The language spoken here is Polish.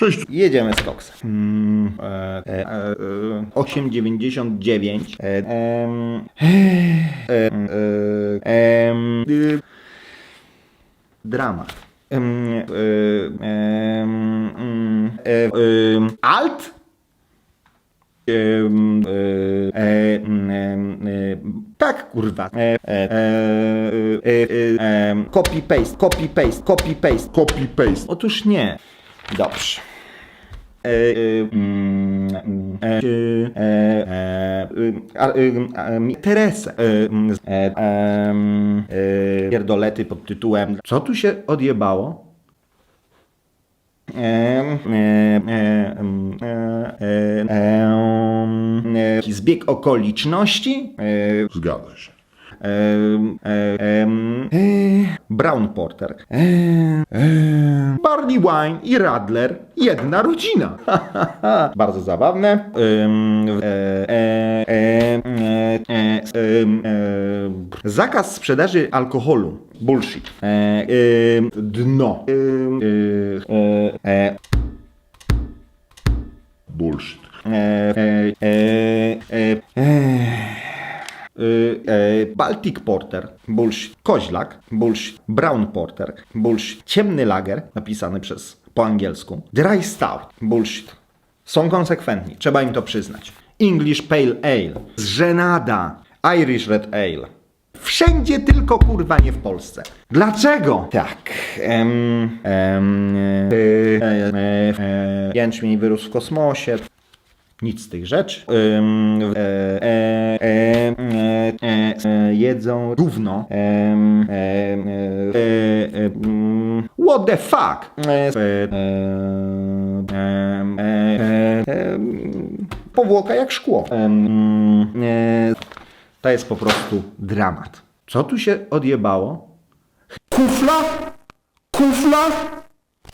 Cześć. Jedziemy z koksem. Mm, e, e, e, 8,99. E, em, e, e, em, y, e, em, mm, e, em, Alt? Em, e, e, em, e, Tak, kurwa. E, e, e, e, e, em, Copy paste, copy paste, copy paste. Copy paste. Otóż nie. Dobrze. Teresę. E, mm, e, e, Pierdolety pod tytułem Co tu się odjebało? E, e, e, e, e, zbieg okoliczności? E, Zgadza się. Brown Porter. Em, em, Barley Wine i Radler. Jedna rodzina. Bardzo zabawne. Em, e, e, e, e, e, em, e, Zakaz sprzedaży alkoholu. Bullshit. E, Dno. E, e, Bullshit. Baltic Porter, bullshit. Koźlak, bullshit. Brown Porter, bullshit. Ciemny lager, napisany przez po angielsku. Dry Stout, bullshit. Są konsekwentni, trzeba im to przyznać. English Pale Ale, Żenada, Irish Red Ale. Wszędzie tylko kurwa nie w Polsce. Dlaczego? Tak. Em, em, e, e, e, e, jęczmień wyrósł w kosmosie. Nic z tych rzeczy. Ym, e, e, e, e, e, e, jedzą e, e, e, e, mm, what the fuck? Powłoka jak szkło. E, to jest po prostu dramat. Co tu się odjebało? Kufla? Kufla?